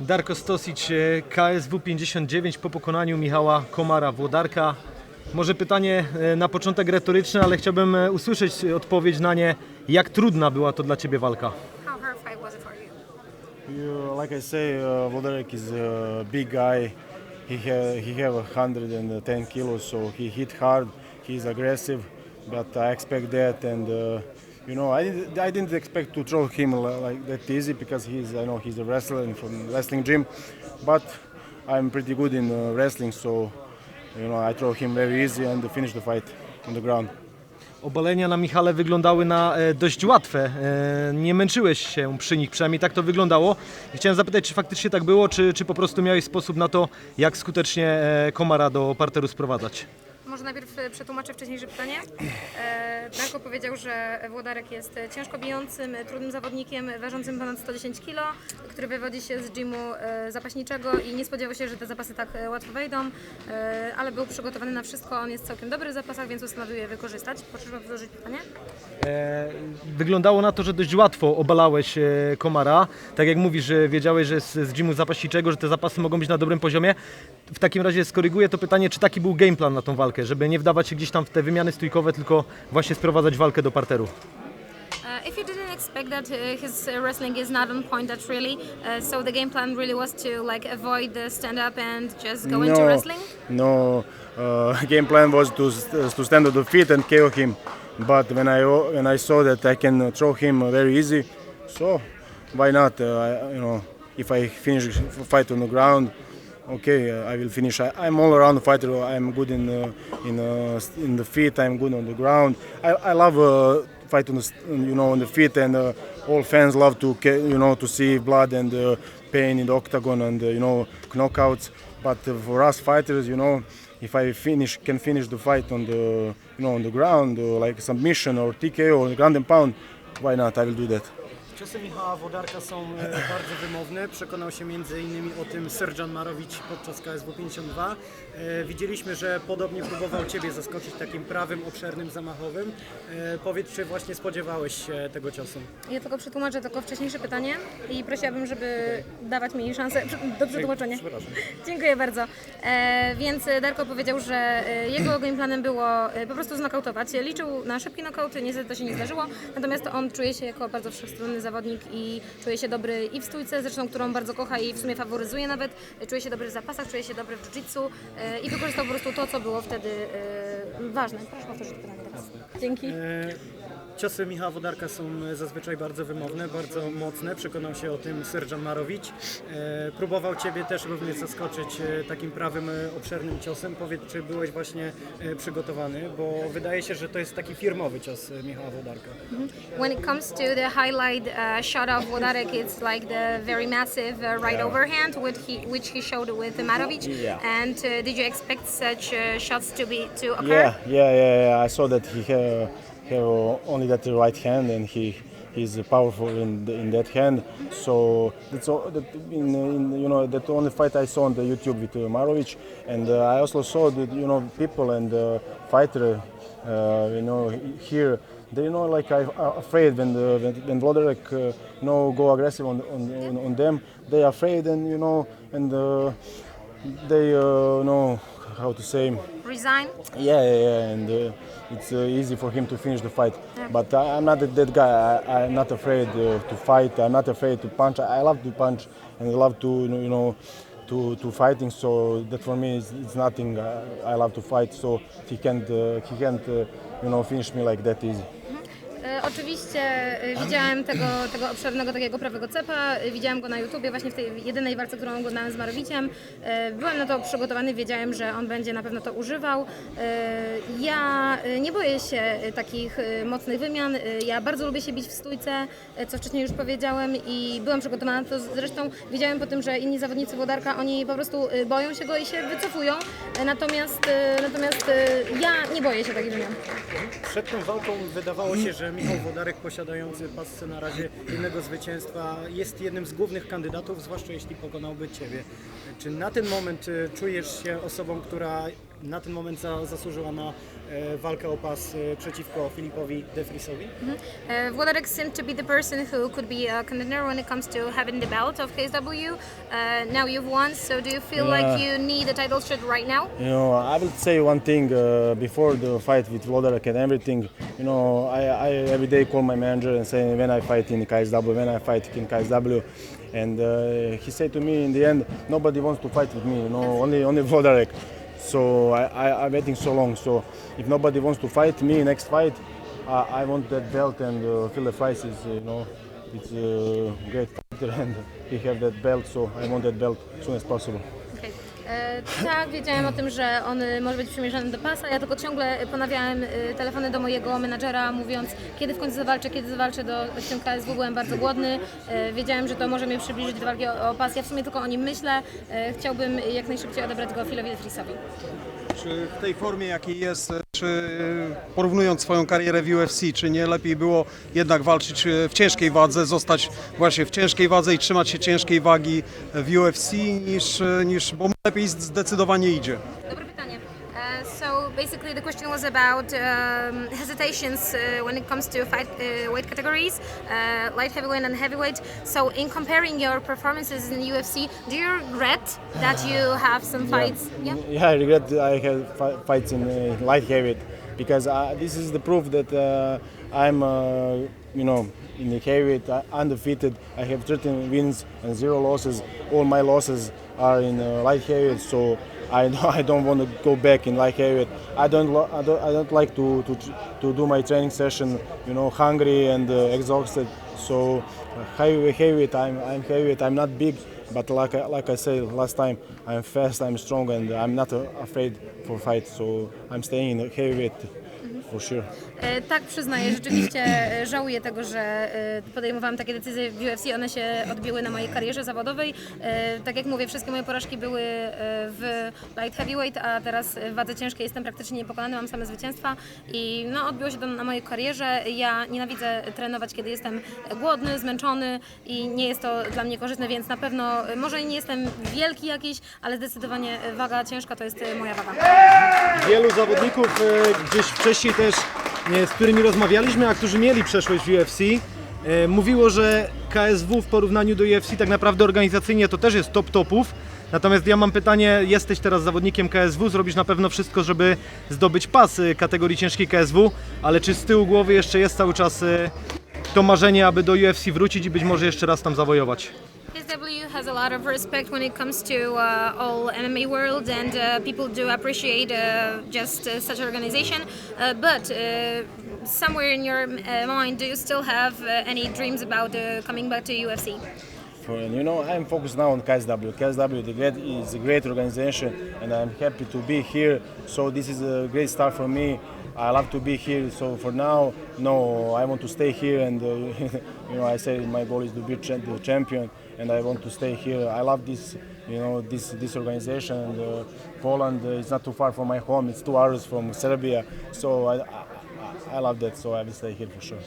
Darko Stosic, KSW 59 po pokonaniu Michała Komara Włodarka. Może pytanie e, na początek retoryczne, ale chciałbym e, usłyszeć odpowiedź na nie. Jak trudna była to dla Ciebie walka? How hard fight was it for you? You, like I say, uh, Wlodarek is a big guy. He ha- he have 110 kilos, so he hit hard. He's aggressive, but I expect that, and uh, you know, I didn't, I didn't expect to throw him like that easy because he's I know he's a wrestler and from wrestling gym, but I'm pretty good in uh, wrestling, so you know I throw him very easy and finish the fight on the ground. Obalenia na Michale wyglądały na e, dość łatwe. E, Nie męczyłeś się przy nich, przynajmniej tak to wyglądało. Chciałem zapytać, czy faktycznie tak było, czy, czy po prostu miałeś sposób na to, jak skutecznie e, Komara do parteru sprowadzać? Może najpierw e, przetłumaczę wcześniejsze pytanie. E, Darko powiedział, że Włodarek jest e, ciężko bijącym, e, trudnym zawodnikiem, ważącym ponad 110 kg, który wywodzi się z gymu e, zapaśniczego i nie spodziewał się, że te zapasy tak e, łatwo wejdą, e, ale był przygotowany na wszystko. On jest całkiem dobry w zapasach, więc postanowił je wykorzystać. Proszę powtórzyć pytanie. E, Wyglądało na to, że dość łatwo obalałeś e, Komara. Tak jak mówisz, wiedziałeś, że z, z gymu zapaśniczego, że te zapasy mogą być na dobrym poziomie. W takim razie skoryguję to pytanie, czy taki był game plan na tą walkę, żeby nie wdawać się gdzieś tam w te wymiany stójkowe, tylko właśnie sprowadzać walkę do parteru. Uh, if you didn't expect that uh, his uh, wrestling is not on point, that really, uh, so the game plan really was to like avoid the stand up and just go into wrestling. No, uh, game plan was to to stand on the feet and KO him. But when I when I saw that I can throw him very easy, so why not? Uh, I, you know, if I finish fight on the ground, okay, uh, I will finish. I, I'm all around fighter. I'm good in uh, in uh, in the feet. I'm good on the ground. I, I love uh, fight on the you know on the feet, and uh, all fans love to you know to see blood and uh, pain in the octagon and uh, you know knockouts. But uh, for us fighters, you know, if I finish can finish the fight on the you know on the ground uh, like submission or TKO or ground and pound, why not? I will do that. Ciosy Michała Wodarka są e, bardzo wymowne. Przekonał się m.in. o tym Serjan Marowicz podczas KSW 52. E, Widzieliśmy, że podobnie próbował Ciebie zaskoczyć takim prawym, obszernym, zamachowym. E, Powiedz, czy właśnie spodziewałeś się tego ciosu? Ja tylko przetłumaczę tylko wcześniejsze pytanie i prosiłabym, żeby dawać mi szansę do przetłumaczenia. Dziękuję bardzo. Więc Darko powiedział, że jego game planem było po prostu znokautować. Liczył na szybki knockout, niestety to się nie zdarzyło, natomiast on czuje się jako bardzo wszechstronny zawodnik i czuje się dobry i w stójce, zresztą którą bardzo kocha i w sumie faworyzuje nawet. Czuje się dobry w zapasach, czuje się dobry w jiu-jitsu e, i wykorzystał po prostu to, co było wtedy e, ważne. Proszę powtórzyć pytanie teraz. Dzięki. E, Ciosy Michała Wodarka są zazwyczaj bardzo wymowne, bardzo mocne. Przekonał się o tym Serjan Marowicz. E, Próbował Ciebie też również zaskoczyć e, takim prawym, e, obszernym ciosem. Powiedz, czy byłeś właśnie e, przygotowany, bo wydaje się, że to jest taki firmowy cios e, Michała Wodarka. When it comes to the highlight uh, shot of Włodarek, it's like the very massive uh, right overhand, which he, which he showed with Marovic. Yeah. And uh, did you expect such uh, shots to be to occur? Yeah, yeah, yeah, yeah. I saw that he have, have only that right hand, and he he's powerful in the, in that hand. So that's all. That in, in you know that only fight I saw on the YouTube with uh, Marovic, and uh, I also saw that you know people and uh, fighter, uh, you know here. They you know like I are afraid when the when, when Vlodrek, uh, you know go aggressive on, on on them. They are afraid and you know and uh, they uh, know how to say. Resign. Yeah, yeah, yeah, and uh, it's uh, easy for him to finish the fight. But I, I'm not that, guy. I, I'm not afraid uh, to fight. I'm not afraid to punch. I, love to punch and I love to you know to, to fighting. So that for me is it's nothing. I, I love to fight. So he can't uh, he can't uh, you know finish me like that easy. E, Oczywiście e, widziałem tego, tego obszernego takiego prawego cepa, e, widziałem go na YouTubie właśnie w tej jedynej walce, którą oglądałem z Marowiciem. E, Byłem na to przygotowany, wiedziałem, że on będzie na pewno to używał. Ja nie boję się takich mocnych wymian, ja bardzo lubię się bić w stójce, co wcześniej już powiedziałem i byłem przygotowana na to. Zresztą widziałem po tym, że inni zawodnicy Włodarka, oni po prostu boją się go i się wycofują, natomiast, natomiast ja nie boję się takich wymian. Przed tą walką wydawało się, że Michał Włodarek posiadający pasce na razie jednego zwycięstwa jest jednym z głównych kandydatów, zwłaszcza jeśli pokonałby Ciebie. Czy na ten moment e, czujesz się osobą, która na ten moment za, zasłużyła na e, walkę o pas e, przeciwko Filipowi De Vriesowi? Uh, Włodarek seemed to be the person who could be a contender when it comes to having the belt of KSW. Uh, now you've won, so do you feel like Yeah. you need a title shot right now? You know, I will say one thing uh, before the fight with Wlodarek and everything. You know, I, I every day call my manager and say when I fight in KSW, when I fight in KSW, and uh, he said to me in the end, nobody wants to fight with me. You know, only only Wlodarek. So I, I I'm waiting so long. So if nobody wants to fight me next fight, I, I want that belt and uh, Philip Price is you know. It's a great fighter and he have that belt, so I want that belt as soon as possible. E, tak, wiedziałem o tym, że on y, może być przymierzany do pasa. Ja tylko ciągle ponawiałem y, telefony do mojego menadżera, mówiąc, kiedy w końcu zawalczę, kiedy zawalczę do, tym KSW. Byłem bardzo głodny. E, wiedziałem, że to może mnie przybliżyć do walki o, o pas. Ja w sumie tylko o nim myślę. E, chciałbym jak najszybciej odebrać go Philowi Friesowi. Czy w tej formie, jakiej jest, czy porównując swoją karierę w UFC, czy nie lepiej było jednak walczyć e, w ciężkiej wadze, zostać właśnie w ciężkiej wadze i trzymać się ciężkiej wagi w UFC, niż, e, niż bo lepiej zdecydowanie idzie? So basically the question was about um, hesitations uh, when it comes to fight uh, weight categories, uh, light heavyweight and heavyweight. So in comparing your performances in UFC, do you regret that you have some fights? Yeah. Yeah, I regret that I had fi- fights in uh, light heavyweight because uh, this is the proof that uh, I'm, uh, you know, in the heavyweight uh, undefeated. I have 13 wins and zero losses. All my losses are in uh, light heavyweight, so I don't, I don't want to go back in light heavyweight. I don't, I don't, I don't like to, to to do my training session, you know, hungry and uh, exhausted. So uh, heavyweight, heavyweight, I'm, I'm heavyweight. I'm not big, but like I, like I said last time, I'm fast, I'm strong, and I'm not uh, afraid for fight. So I'm staying in heavyweight Tak, przyznaję, rzeczywiście e, żałuję tego, że e, podejmowałam takie decyzje w UFC. One się odbiły na mojej karierze zawodowej. E, Tak jak mówię, wszystkie moje porażki były e, w light heavyweight, a teraz w wadze ciężkiej jestem praktycznie niepokonany, mam same zwycięstwa i no, odbiło się to na mojej karierze. Ja nienawidzę trenować, kiedy jestem głodny, zmęczony i nie jest to dla mnie korzystne, więc na pewno e, może nie jestem wielki jakiś, ale zdecydowanie waga ciężka to jest e, moja waga. Wielu zawodników e, gdzieś wcześniej też, e, z którymi rozmawialiśmy, a którzy mieli przeszłość w UFC, e, mówiło, że KSW w porównaniu do UFC tak naprawdę organizacyjnie to też jest top topów. Natomiast ja mam pytanie, jesteś teraz zawodnikiem KSW, zrobisz na pewno wszystko, żeby zdobyć pas e, kategorii ciężkiej KSW, ale czy z tyłu głowy jeszcze jest cały czas to marzenie, aby do UFC wrócić i być może jeszcze raz tam zawojować? SW has a lot of respect when it comes to uh, all MMA world, and uh, people do appreciate uh, just uh, such an organization. Uh, but uh, somewhere in your mind, do you still have any dreams about coming back to UFC? You know, I'm focused now on KSW. KSW the great, is a great organization, and I'm happy to be here. So this is a great start for me. I love to be here. So for now, no, I want to stay here, and uh, you know, I say my goal is to be the champion, and I want to stay here. I love this, you know, this this organization. And, uh, Poland uh, is not too far from my home. It's two hours from Serbia. So I, I, I love that. So I will stay here for sure.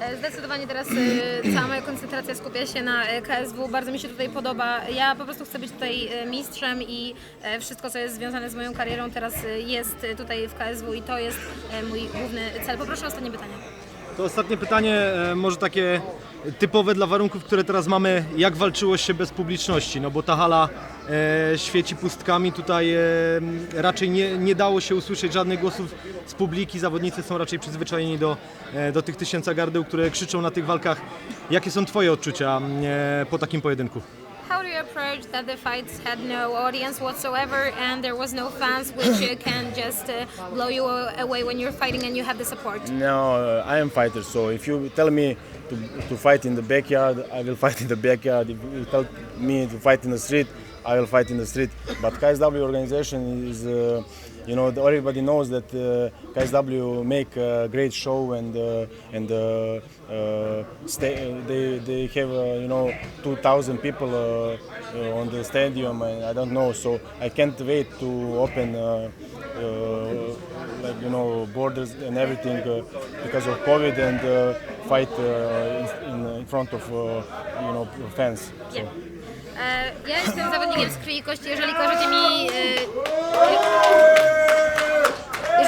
E, Zdecydowanie teraz e, cała moja koncentracja skupia się na e, KSW. Bardzo mi się tutaj podoba. Ja po prostu chcę być tutaj mistrzem i wszystko, co jest związane z moją karierą teraz jest tutaj w KSW i to jest mój główny cel. Poproszę o ostatnie pytanie. To ostatnie pytanie, e, może takie typowe dla warunków, które teraz mamy. Jak walczyło się bez publiczności? No bo ta hala e, świeci pustkami, tutaj e, raczej nie, nie dało się usłyszeć żadnych głosów z publiki. Zawodnicy są raczej przyzwyczajeni do, e, do tych tysięcy gardeł, które krzyczą na tych walkach. Jakie są Twoje odczucia e, po takim pojedynku? Approach that the fights had no audience whatsoever and there was no fans which can just uh, blow you away when you're fighting and you have the support? No, uh, I am fighter. So if you tell me to, to fight in the backyard, I will fight in the backyard. If you tell me to fight in the street, I will fight in the street. But KSW organization is, uh, you know, everybody knows that uh, KSW make a great show and uh, and uh, uh, stay, they they have uh, you know 2,000 people on the stadium and I don't know. So I can't wait to open. You know, borders and everything uh, because of COVID and uh, fight uh, in, in, front of, you know, fans. So. E, ja jestem zawodnikiem z krwi i kości, jeżeli każecie mi...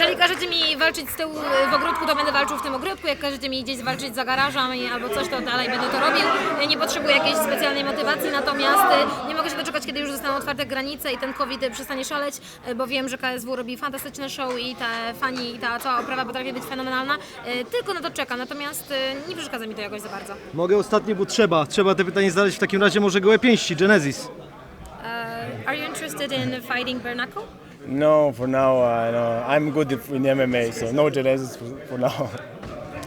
Jeżeli każecie mi walczyć z tyłu w ogródku, to będę walczył w tym ogródku. Jak każecie mi gdzieś walczyć za garażem albo coś, to dalej będę to robił. Ja nie potrzebuję jakiejś specjalnej motywacji, natomiast e, nie mogę się doczekać, kiedy już zostaną otwarte granice i ten COVID przestanie szaleć, e, bo wiem, że KSW robi fantastyczne show i te fani i ta cała oprawa potrafi być fenomenalna. E, Tylko na to czekam, natomiast nie przeszkadza mi to jakoś za bardzo. Mogę ostatnie, bo trzeba. Trzeba te pytanie znaleźć w takim razie może gołe pięści, Genesis. Uh, are you interested in fighting bare knuckle? No, for now, uh, no, I'm good in MMA, so no Genesis for, for now.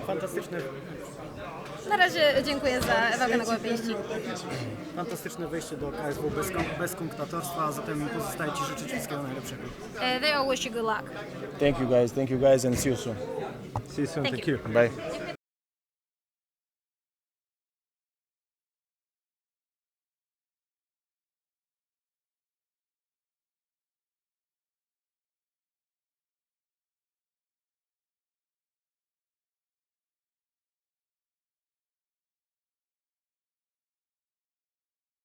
Fantastyczne, Na razie dziękuję za walkę na gołe pięści. fantastyczne wejście do KSW bez, kon- bez kunktatorstwa, a zatem pozostaje Ci życzyć wszystkiego najlepszego. Uh, they all wish you good luck. Thank you guys, thank you guys, and see you soon. See you soon. Thank Thank you. you. Bye.